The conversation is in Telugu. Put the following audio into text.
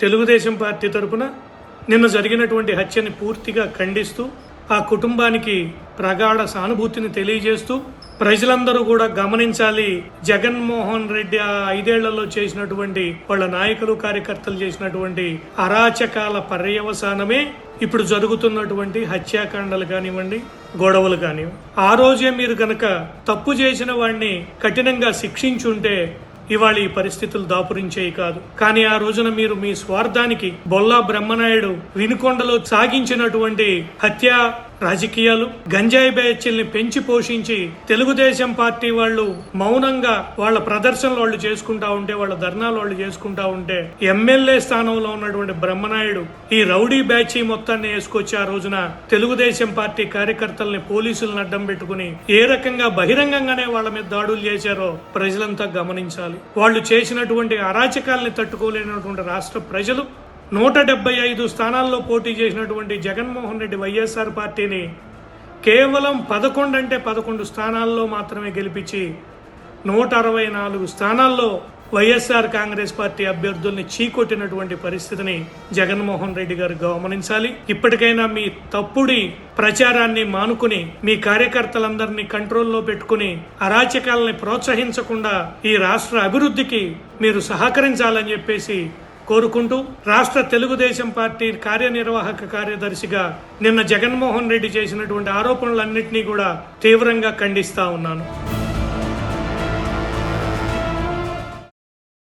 తెలుగుదేశం పార్టీ తరపున నిన్న జరిగినటువంటి హత్యని పూర్తిగా ఖండిస్తూ ఆ కుటుంబానికి ప్రగాఢ సానుభూతిని తెలియజేస్తూ ప్రజలందరూ కూడా గమనించాలి. జగన్మోహన్ రెడ్డి ఆ ఐదేళ్ళలో చేసినటువంటి వాళ్ళ నాయకులు కార్యకర్తలు చేసినటువంటి అరాచకాల పర్యవసానమే ఇప్పుడు జరుగుతున్నటువంటి హత్యాకాండలు కానివ్వండి గొడవలు కానివ్వండి. ఆ రోజే మీరు కనుక తప్పు చేసిన వాడిని కఠినంగా శిక్షించుంటే ఇవాళ ఈ పరిస్థితులు దాపురించేవి కాదు. కానీ ఆ రోజున మీరు మీ స్వార్థానికి బొల్లా బ్రహ్మనాయుడు వినుకొండలో సాగించినటువంటి హత్య రాజకీయాలు గంజాయి బ్యాచ్ల్ని పెంచి పోషించి తెలుగుదేశం పార్టీ వాళ్ళు మౌనంగా వాళ్ళ ప్రదర్శనలు వాళ్ళు చేసుకుంటా ఉంటే వాళ్ళ ధర్నాలు వాళ్ళు చేసుకుంటా ఉంటే ఎమ్మెల్యే స్థానంలో ఉన్నటువంటి బ్రహ్మనాయుడు ఈ రౌడీ బ్యాచ్ మొత్తాన్ని వేసుకొచ్చి ఆ రోజున తెలుగుదేశం పార్టీ కార్యకర్తల్ని పోలీసులను అడ్డం పెట్టుకుని ఏ రకంగా బహిరంగంగానే వాళ్ళ మీద దాడులు చేశారో ప్రజలంతా గమనించాలి. వాళ్ళు చేసినటువంటి అరాచకాల్ని తట్టుకోలేనటువంటి రాష్ట్ర ప్రజలు నూట డెబ్బై ఐదు స్థానాల్లో పోటీ చేసినటువంటి జగన్మోహన్ రెడ్డి వైఎస్ఆర్ పార్టీని కేవలం పదకొండు అంటే పదకొండు స్థానాల్లో మాత్రమే గెలిపించి నూట అరవై నాలుగు స్థానాల్లో వైఎస్ఆర్ కాంగ్రెస్ పార్టీ అభ్యర్థుల్ని చీకొట్టినటువంటి పరిస్థితిని జగన్మోహన్ రెడ్డి గారు గమనించాలి. ఇప్పటికైనా మీ తప్పుడి ప్రచారాన్ని మానుకుని మీ కార్యకర్తలందరినీ కంట్రోల్లో పెట్టుకుని అరాచకాలని ప్రోత్సహించకుండా ఈ రాష్ట్ర అభివృద్ధికి మీరు సహకరించాలని చెప్పేసి కోరుకుంటూ రాష్ట్ర తెలుగుదేశం పార్టీ కార్యనిర్వాహక కార్యదర్శిగా నిన్న జగన్మోహన్ రెడ్డి చేసినటువంటి ఆరోపణలన్నింటినీ కూడా తీవ్రంగా ఖండిస్తా ఉన్నాను.